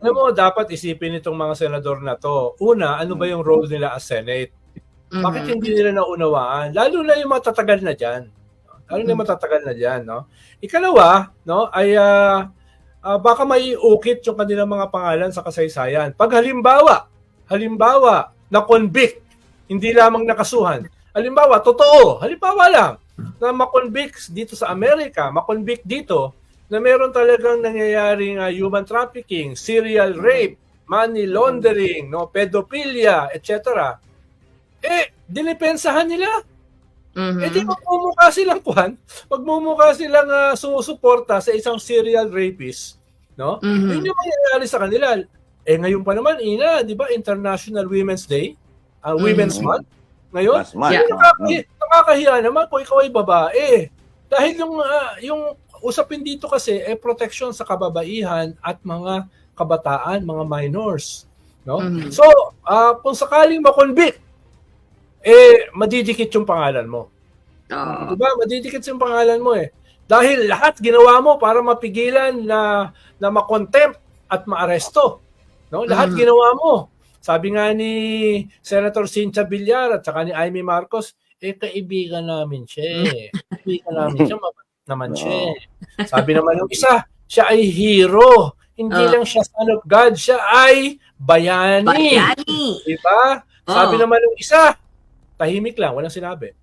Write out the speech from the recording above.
Alam mo, dapat isipin itong mga senador na to. Una, ano ba yung role nila as Senate? Bakit Mhm. hindi nila naunawaan? Lalo na yung matatagal na dyan. Lalo na yung matatagal na dyan, no? Ikalawa, no, ay ah, ah, baka may ukit yung kanilang mga pangalan sa kasaysayan. Pag halimbawa, halimbawa, na convict, hindi lamang nakasuhan. Halimbawa, totoo, halimbawa lang, na makonvict dito sa Amerika, makonvict dito, na meron talagang nangyayaring ah, human trafficking, serial rape, money laundering, no, pedophilia, etc. Eh, dinipensahan nila. Mhm. Eh di magmumukha silang kuhan, magmumukha silang uh, sumusuporta sa isang serial rapist, no? Mhm. Yun yung mangyayari sa kanila. Eh ngayon pa naman, Ina, di ba International Women's Day? Uh, Women's Mhm. Month? Ngayon? Mas man. Yeah. Nakakahi- nakakahiya naman kung ikaw ay babae. Dahil yung, ah, yung usapin dito kasi ay protection sa kababaihan at mga kabataan, mga minors. No? Mhm. So, ah, kung sakaling makonvict, eh, madidikit yung pangalan mo. Oo. Diba? Madidikit yung pangalan mo eh. Dahil lahat ginawa mo para mapigilan na na makontempt at maaresto. No? Lahat Mhm. ginawa mo. Sabi nga ni Senator Cynthia Villar at saka ni Amy Marcos, eh kaibigan namin siya. eh. Kaibigan namin siya, mabait naman siya. Sabi naman ng isa, siya ay hero. Hindi Ah. lang siya son of God, siya ay bayani. Bayani. Diba? Sabi Oo. naman ng isa, tahimik lang, walang sinabi.